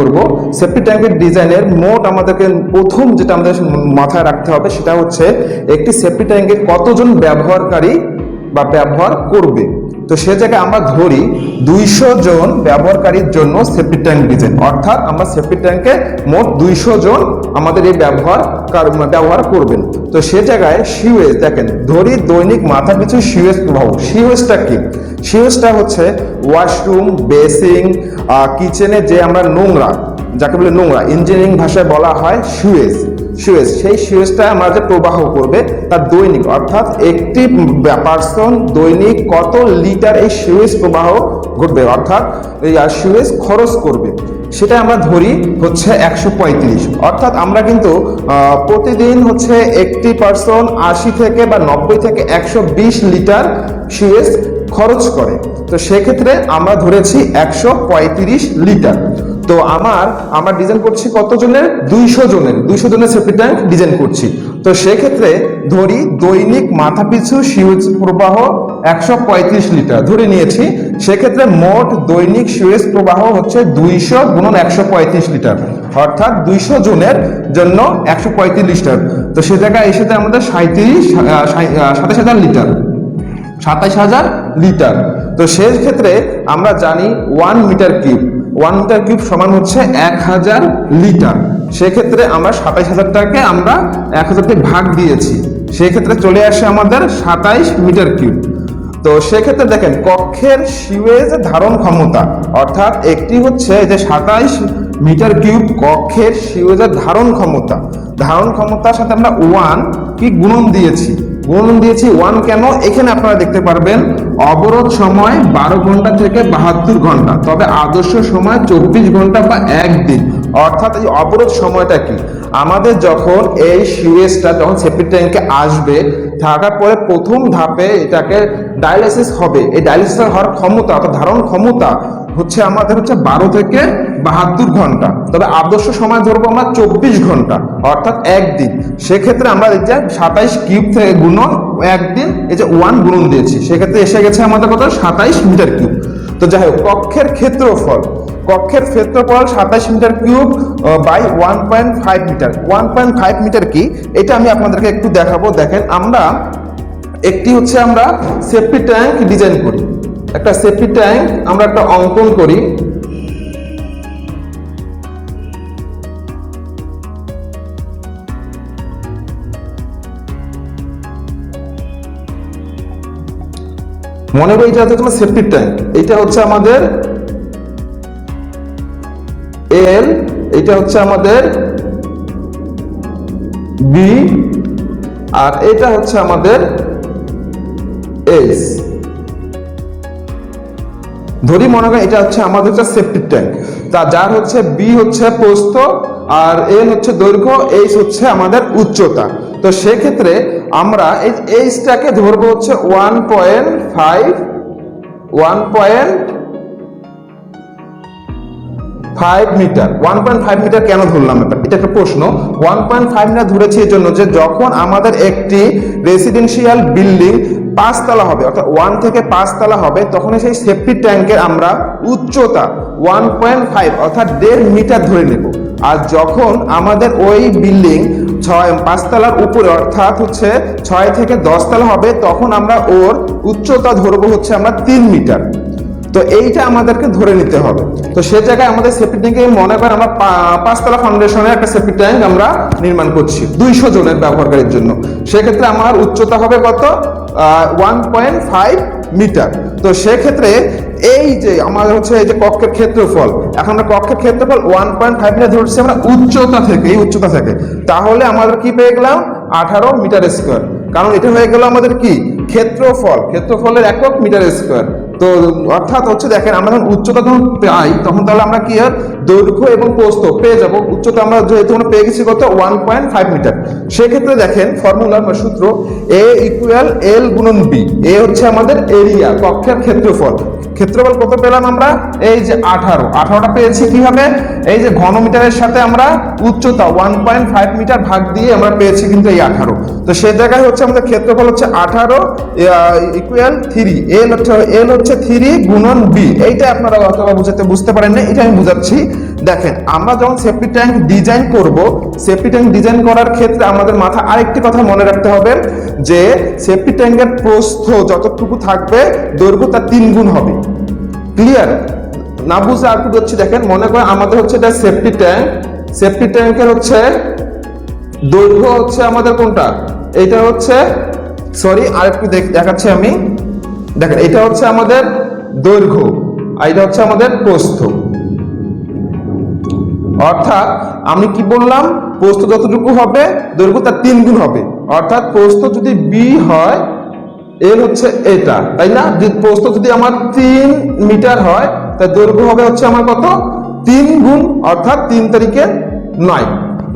করব। সেফটি ট্যাঙ্কের ডিজাইনের মোট আমাদেরকে প্রথম যেটা আমাদের মাথায় রাখতে হবে সেটা হচ্ছে একটি সেফটি ট্যাঙ্কে কতজন ব্যবহারকারী বা ব্যবহার করবে। তো সে জায়গায় আমরা ধরি দুইশো জন ব্যবহারকারীর জন্য সেফটি ট্যাঙ্ক ডিজাইন অর্থাৎ আমরা সেফটি ট্যাঙ্কে মোট দুইশো জন আমাদের এই ব্যবহার ব্যবহার করবেন। তো সে জায়গায় সিওয়েজ দেখেন, ধরি দৈনিক মাথা পিছু সিওয়েজ প্রবাহ সিওয়েজটা কি? সিওয়েজটা হচ্ছে ওয়াশরুম বেসিং কিচেনে যে আমরা নোংরা, যাকে বলে নোংরা ইঞ্জিনিয়ারিং ভাষায় বলা হয় সুয়েজ সুয়েজ সেই সুয়েজটা আমরা যে প্রবাহ করবে তার দৈনিক, অর্থাৎ একটি পার্সন দৈনিক কত লিটার এই সুয়েজ প্রবাহ ঘটবে? অর্থাৎ সুয়েজ খরচ করবে। সেটা আমরা ধরি হচ্ছে একশো পঁয়ত্রিশ। অর্থাৎ আমরা কিন্তু প্রতিদিন হচ্ছে একটি পার্সন আশি থেকে বা নব্বই থেকে একশো বিশ লিটার সুয়েজ খরচ করে। তো সেক্ষেত্রে আমরা ধরেছি একশো পঁয়ত্রিশ লিটার। তো আমার, আমরা ডিজাইন করছি কত জনের দুইশো জনের। দুইশো জনের সেফটি ট্যাঙ্ক ডিজাইন করছি। তো সেক্ষেত্রে ধরি দৈনিক মাথাপিছু সিউজ প্রবাহ একশো পঁয়ত্রিশ লিটার ধরে নিয়েছি। সেক্ষেত্রে মোট দৈনিক সিউজ প্রবাহ হচ্ছে দুইশো গুণন একশো পঁয়ত্রিশ লিটার। অর্থাৎ দুইশো জনের জন্য একশো পঁয়ত্রিশ লিটার। তো সে জায়গায় এসেতে আমাদের সাঁত্রিশ সাতাশ হাজার লিটার। সাতাশ হাজার লিটার। তো সেই ক্ষেত্রে আমরা জানি one metre cube one cube সমান হচ্ছে এক হাজার লিটার। সেক্ষেত্রে আমরা সাতাইশ হাজারটাকে আমরা এক হাজারটি ভাগ দিয়েছি। সেক্ষেত্রে চলে আসে আমাদের সাতাইশ মিটার কিউব। তো সেক্ষেত্রে দেখেন, কক্ষের সিওয়েজ ধারণ ক্ষমতা, অর্থাৎ একটি হচ্ছে যে সাতাইশ মিটার কিউব কক্ষের সিওয়েজের ধারণ ক্ষমতা। ধারণ ক্ষমতার সাথে আমরা ওয়ান কি গুণন দিয়েছি? গুণন দিয়েছি ওয়ান কেন? এখানে আপনারা দেখতে পারবেন, অবরোধ সময় বারো ঘণ্টা থেকে বাহাত্তর ঘণ্টা, তবে আদর্শ সময় চব্বিশ ঘণ্টা বা একদিন অর্থাৎ এই অবরোধ সময়টা কি? আমাদের যখন এই সিউএসটা যখন সেপ্টিক ট্যাঙ্কে আসবে থাকার পরে প্রথম ধাপে এটাকে ডায়ালিসিস হবে। এই ডায়ালিসিস হওয়ার ক্ষমতা, অর্থাৎ ধারণ ক্ষমতা হচ্ছে আমাদের হচ্ছে বারো থেকে বাহাত্তর ঘণ্টা। তবে আদর্শ সময় ধরবো আমরা চব্বিশ ঘণ্টা, অর্থাৎ একদিন। সেক্ষেত্রে আমরা এই যে সাতাইশ কিউব থেকে গুণন একদিন, এই যে ওয়ান গুণন দিয়েছি, সেক্ষেত্রে এসে গেছে আমাদের কত? সাতাইশ মিটার কিউব। তো যাই হোক, কক্ষের ক্ষেত্রফল। কক্ষের ক্ষেত্রফল সাতাইশ metre cube by one point five metre one point five metre কি? এটা আমি আপনাদেরকে একটু দেখাবো। দেখেন, আমরা একটি হচ্ছে আমরা সেফটি ট্যাঙ্ক ডিজাইন করি। একটা সেফটি ট্যাঙ্ক আমরা একটা অঙ্কন করি। মনে করি এটা হচ্ছে তোমার সেফটি ট্যাঙ্ক এটা হচ্ছে আমাদের এল এটা হচ্ছে আমাদের বি আর এটা হচ্ছে আমাদের এস ধরি মনে করেন এটা হচ্ছে আমাদের হচ্ছে সেফটি ট্যাঙ্ক তা যার হচ্ছে বি হচ্ছে প্রস্থ, আর এল হচ্ছে দৈর্ঘ্য এইচ হচ্ছে আমাদের উচ্চতা। তো সেক্ষেত্রে আমরা এই এইচটাকে ধরবো হচ্ছে one point five one point five metre one point five metre কেন ধরলাম এটা? একটা প্রশ্ন। ওয়ান পয়েন্ট ফাইভ মিটার ধরেছি এই জন্য যে যখন আমাদের একটি রেসিডেন্সিয়াল বিল্ডিং পাঁচতলা হবে, অর্থাৎ ওয়ান থেকে পাঁচতলা হবে, তখন সেই সেফটি ট্যাঙ্কের আমরা উচ্চতা ওয়ান পয়েন্ট ফাইভ অর্থাৎ দেড় মিটার ধরে নেব। আর যখন আমাদের ওই বিল্ডিং ছয়, পাঁচতলার উপরে, অর্থাৎ হচ্ছে ছয় থেকে দশতলা হবে, তখন আমরা ওর উচ্চতা ধরবো হচ্ছে আমরা তিন মিটার। তো এইটা আমাদেরকে ধরে নিতে হবে। তো সে জায়গায় আমাদের সেফটি ট্যাঙ্কে মনে করেন আমরা পাঁচতলা ফাউন্ডেশনের একটা সেফটি ট্যাঙ্ক আমরা নির্মাণ করছি, দুইশো জনের ব্যবহারকারীর জন্য। সেক্ষেত্রে আমার উচ্চতা হবে কত? ওয়ান পয়েন্ট ফাইভ মিটার তো সেক্ষেত্রে এই যে আমাদের হচ্ছে এই যে কক্ষের ক্ষেত্রফল, এখন আমরা কক্ষের ক্ষেত্রফল ওয়ান পয়েন্ট ফাইভ মিটার ধরছি আমরা উচ্চতা থেকে, এই উচ্চতা থেকে। তাহলে আমাদের কি পেয়ে গেলাম? আঠারো মিটার স্কোয়ার কারণ এটা হয়ে গেল আমাদের কি? ক্ষেত্রফল। ক্ষেত্রফলের একক মিটার স্কোয়ার তো অর্থাৎ হচ্ছে দেখেন, আমরা যখন উচ্চতা যখন পাই, তখন তাহলে আমরা কি আর দৈর্ঘ্য এবং প্রস্থ পেয়ে যাব। উচ্চতা আমরা যেহেতু আমরা পেয়ে গেছি কত? ওয়ান পয়েন্ট ফাইভ মিটার সেক্ষেত্রে দেখেন ফর্মুলা বা সূত্র এ ইকুয়াল এল গুণন বি এ হচ্ছে আমাদের এরিয়া কক্ষের ক্ষেত্রফল। ক্ষেত্রফল কত পেলাম আমরা? এই যে আঠারো। আঠারোটা পেয়েছি কীভাবে এই যে ঘনমিটারের সাথে আমরা উচ্চতা ওয়ান পয়েন্ট ফাইভ মিটার ভাগ দিয়ে আমরা পেয়েছি কিন্তু এই আঠারো। তো সেই জায়গায় হচ্ছে আমাদের ক্ষেত্রফল হচ্ছে আঠারো ইকুয়াল থ্রি এল হচ্ছে এল হচ্ছে থ্রি গুণন বি এইটা আপনারা অথবা বুঝাতে বুঝতে পারেন না এটা আমি বুঝাচ্ছি। দেখেন, আমরা যখন সেফটি ট্যাঙ্ক ডিজাইন করব সেফটি ট্যাঙ্ক ডিজাইন করার ক্ষেত্রে আমাদের মাথা আরেকটি কথা মনে রাখতে হবে, যে সেফটি ট্যাঙ্কের প্রস্থ যতটুকু থাকবে, দৈর্ঘ্য তার তিন গুণ হবে। ক্লিয়ার না বুঝে আর হচ্ছে, দেখেন, মনে করেন আমাদের হচ্ছে এটা সেফটি ট্যাঙ্ক সেফটি ট্যাঙ্কের হচ্ছে দৈর্ঘ্য হচ্ছে আমাদের কোনটা? এটা হচ্ছে সরি আর একটু দেখ- দেখাচ্ছি আমি। দেখেন, এটা হচ্ছে আমাদের দৈর্ঘ্য, আর এটা হচ্ছে আমাদের প্রস্থ। অর্থাৎ আমি কি বললাম? প্রস্থ যতটুকু হবে, দৈর্ঘ্য তার তিন গুণ হবে। অর্থাৎ প্রস্থ যদি বি হয় এল হচ্ছে এটা, তাই না? প্রস্থ যদি আমার তিন মিটার হয়, তার দৈর্ঘ্য হবে হচ্ছে আমার কত? তিন গুণ, অর্থাৎ তিন তারিখে নয়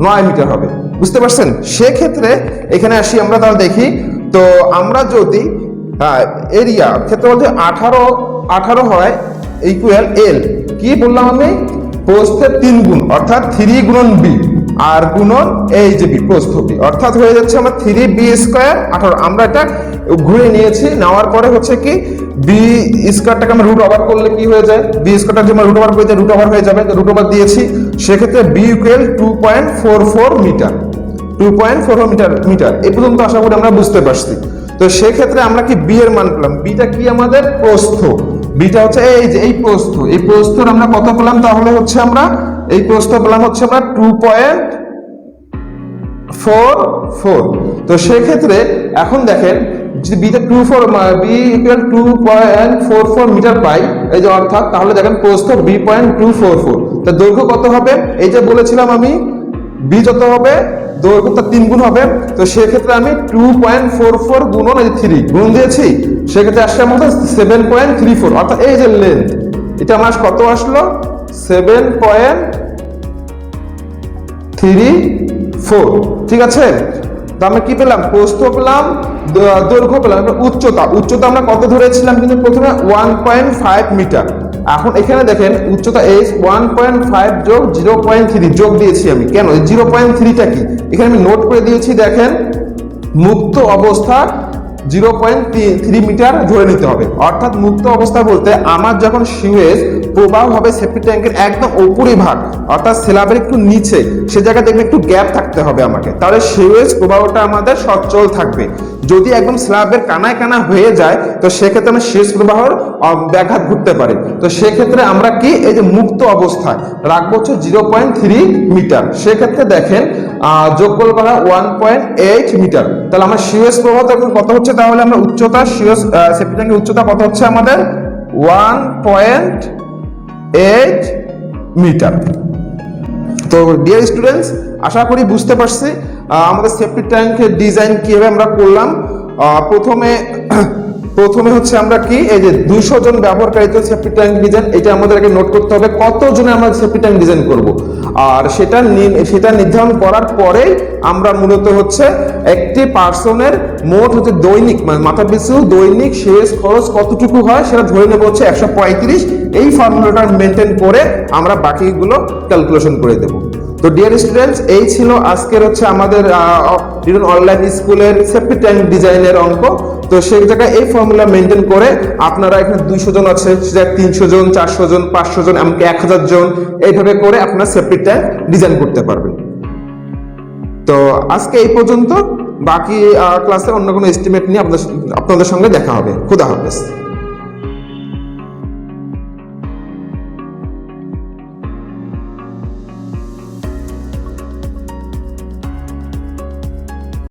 নয় মিটার হবে। বুঝতে পারছেন? সেক্ষেত্রে এখানে আসি আমরা, তাহলে দেখি। তো আমরা যদি এরিয়া ক্ষেত্রে বলতে আঠারো আঠারো হয় ইকুয়াল এল কি বললাম আমি? প্রস্থের তিন গুণ, অর্থাৎ থ্রি গুণন বি আর গুণন এই যে বি প্রস্থ বি অর্থাৎ হয়ে যাচ্ছে আমার থ্রি বি স্কোয়ার আঠারো। আমরা এটা ঘুরে নিয়েছি, নেওয়ার পরে হচ্ছে কি বি স্কোয়ারটাকে আমরা রুট ওভার করলে কি হয়ে যায়? বি স্কোয়ারটা যে আমরা রুট ওভার করে রুট ওভার হয়ে যাবে রুট ওভার দিয়েছি। সেক্ষেত্রে B equal to point four four metre two point four metre metre এই পর্যন্ত আশা করি আমরা বুঝতে পারছি। তো সেক্ষেত্রে আমরা কি বি এর মান পেলাম? বিটা কি আমাদের? প্রস্থ। বিটা হচ্ছে এই যে, এই প্রস্থ। এই প্রস্থর আমরা কত পেলাম? তাহলে হচ্ছে আমরা, এই প্রস্থ পেলাম হচ্ছে আমরা টু পয়েন্ট ফোর ফোর তো সেক্ষেত্রে এখন দেখেন, যদি বিতে two four B equal to point four four metre পাই, এই যে অর্থাৎ, তাহলে দেখেন প্রস্থ B point two four four তা দৈর্ঘ্য কত হবে? এই যে বলেছিলাম আমি বি যত হবে দৈর্ঘ্য তার তিন গুণ হবে। তো সেক্ষেত্রে আমি টু পয়েন্ট ফোর ফোর গুণন এই থ্রি গুণ দিয়েছি। সেক্ষেত্রে আসছে আমাদের সেভেন পয়েন্ট থ্রি ফোর অর্থাৎ এই যে লেন্থ এটা আমার কত আসলো? সেভেন পয়েন্ট থ্রি ফোর ঠিক আছে? তো আমরা কি পেলাম? প্রস্থ পেলাম, দৈর্ঘ্য পেলাম উচ্চতা। উচ্চতা আমরা কত ধরেছিলাম? কিন্তু প্রথমে ওয়ান পয়েন্ট ফাইভ মিটার এখন এখানে দেখেন উচ্চতা এইচ ওয়ান পয়েন্ট ফাইভ যোগ জিরো পয়েন্ট থ্রি যোগ দিয়েছি আমি। কেন? জিরো পয়েন্ট থ্রিটা কি? এখানে আমি নোট করে দিয়েছি, দেখেন, মুক্ত অবস্থা জিরো পয়েন্ট থ্রি মিটার ধরে নিতে হবে। অর্থাৎ মুক্ত অবস্থা বলতে আমার যখন সিউয়েজ প্রবাহ হবে সেফটি ট্যাঙ্কের একদম উপরিভাগ অর্থাৎ স্ল্যাবের একটু নিচে, সে জায়গায় দেখবে একটু গ্যাপ থাকতে হবে আমাকে। তাহলে সিউয়েজ প্রবাহটা আমাদের সচল থাকবে। যদি একদম স্ল্যাবের কানায় কানা হয়ে যায় তো সেক্ষেত্রে আমার শেষ প্রবাহর ব্যাঘাত ঘটতে পারে। তো সেক্ষেত্রে আমরা কি? এই যে মুক্ত অবস্থায় রাখব হচ্ছে জিরো পয়েন্ট থ্রি মিটার সেক্ষেত্রে দেখেন আহ, যোগফল করা ওয়ান পয়েন্ট এইট মিটার তাহলে আমার সিওএস প্রবাহ তখন কত হচ্ছে? তাহলে আমরা উচ্চতা সিওএস সেফটি ট্যাঙ্কের উচ্চতা কত হচ্ছে আমাদের? ওয়ান পয়েন্ট এইট মিটার তো ডিয়ার স্টুডেন্টস আশা করি বুঝতে পারছি। আমাদের সেফটি ট্যাঙ্কের ডিজাইন কীভাবে আমরা করলাম? প্রথমে প্রথমে হচ্ছে আমরা কি, এই যে দুইশো জন ব্যবহারকারীতে সেফটি ট্যাঙ্ক ডিজাইন এটা আমাদেরকে নোট করতে হবে কত জনে আমরা সেফটি ট্যাঙ্ক ডিজাইন করব। আর সেটা সেটা নির্ধারণ করার পরেই আমরা মূলত হচ্ছে একটি পার্সনের মোট হচ্ছে দৈনিক মানে মাথা পিছু দৈনিক শেষ খরচ কতটুকু হয় সেটা ধরে নেব হচ্ছে একশো পঁয়ত্রিশ। এই ফর্মুলাটা মেনটেন করে আমরা বাকিগুলো ক্যালকুলেশন করে দেবো। তো ডিয়ার স্টুডেন্টস এই ছিল আজকের হচ্ছে আমাদের অনলাইন স্কুলের সেফটি ট্যাঙ্ক ডিজাইনের অঙ্ক। তো সেই জায়গায় এই ফর্মুলা মেনটেন করে আপনারা এখানে দুইশো জন আছে, সেটা তিনশো জন, চারশো জন, পাঁচশো জন, এমনকি এক হাজার জন, এইভাবে করে আপনারা সেফটি ট্যাঙ্ক ডিজাইন করতে পারবেন। তো আজকে এই পর্যন্ত, বাকি ক্লাসে অন্য কোনো এস্টিমেট নিয়ে আপনাদের আপনাদের সঙ্গে দেখা হবে। খুদা হাফেজ।